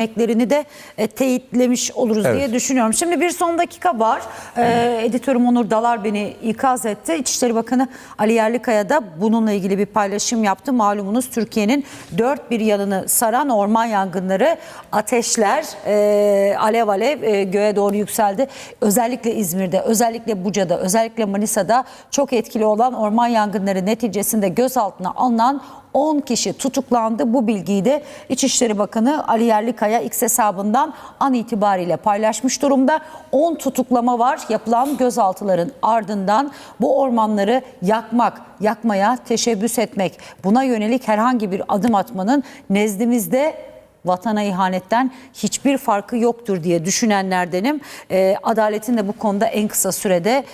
eklerini de e, teyitlemiş oluruz Evet. diye düşünüyorum. Şimdi bir son dakika var. E, editörüm Onur Dalar beni ikaz etti. İçişleri Bakanı Ali Yerlikaya da bununla ilgili bir paylaşım yaptı. Malumunuz Türkiye'nin dört bir yanını saran orman yangınları, ateşler e, alev alev e, göğe doğru yükseldi. Özellikle İzmir'de, özellikle Buca'da, özellikle Manisa'da çok etkili olan orman yangınları neticesinde gözaltına alınan 10 kişi tutuklandı. Bu bilgiyi de İçişleri Bakanı Ali Yerlikaya X hesabından an itibariyle paylaşmış durumda. 10 tutuklama var. Yapılan gözaltıların ardından bu ormanları yakmak, yakmaya teşebbüs etmek, buna yönelik herhangi bir adım atmanın nezdimizde vatana ihanetten hiçbir farkı yoktur diye düşünenlerdenim. Ee, adaletin de bu konuda en kısa sürede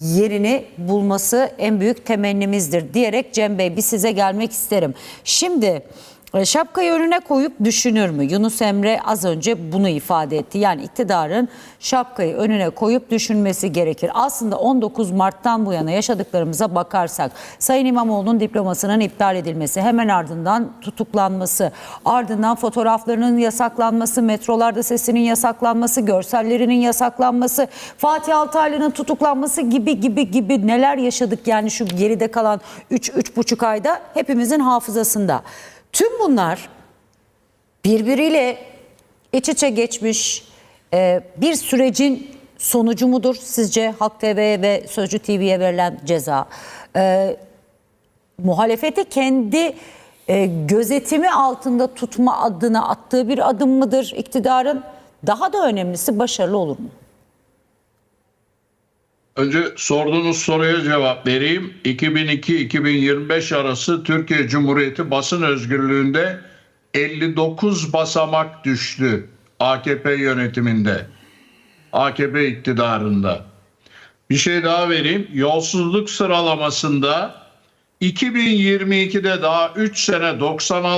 yerini bulması en büyük temennimizdir diyerek Cem Bey bir size gelmek isterim. Şimdi şapkayı önüne koyup düşünür mü? Yunus Emre az önce bunu ifade etti. Yani iktidarın şapkayı önüne koyup düşünmesi gerekir. Aslında 19 Mart'tan bu yana yaşadıklarımıza bakarsak Sayın İmamoğlu'nun diplomasının iptal edilmesi, hemen ardından tutuklanması, ardından fotoğraflarının yasaklanması, metrolarda sesinin yasaklanması, görsellerinin yasaklanması, Fatih Altaylı'nın tutuklanması gibi gibi gibi neler yaşadık yani şu geride kalan 3-3,5 ayda hepimizin hafızasında. Tüm bunlar birbiriyle iç içe geçmiş e, bir sürecin sonucu mudur sizce Halk TV'ye ve Sözcü TV'ye verilen ceza? E, muhalefeti kendi e, gözetimi altında tutma adına attığı bir adım mıdır iktidarın? Daha da önemlisi başarılı olur mu? Önce sorduğunuz soruya cevap vereyim. 2002-2025 arası Türkiye Cumhuriyeti basın özgürlüğünde 59 basamak düştü AKP yönetiminde. AKP iktidarında. Bir şey daha vereyim. Yolsuzluk sıralamasında 2022'de daha 3 sene 96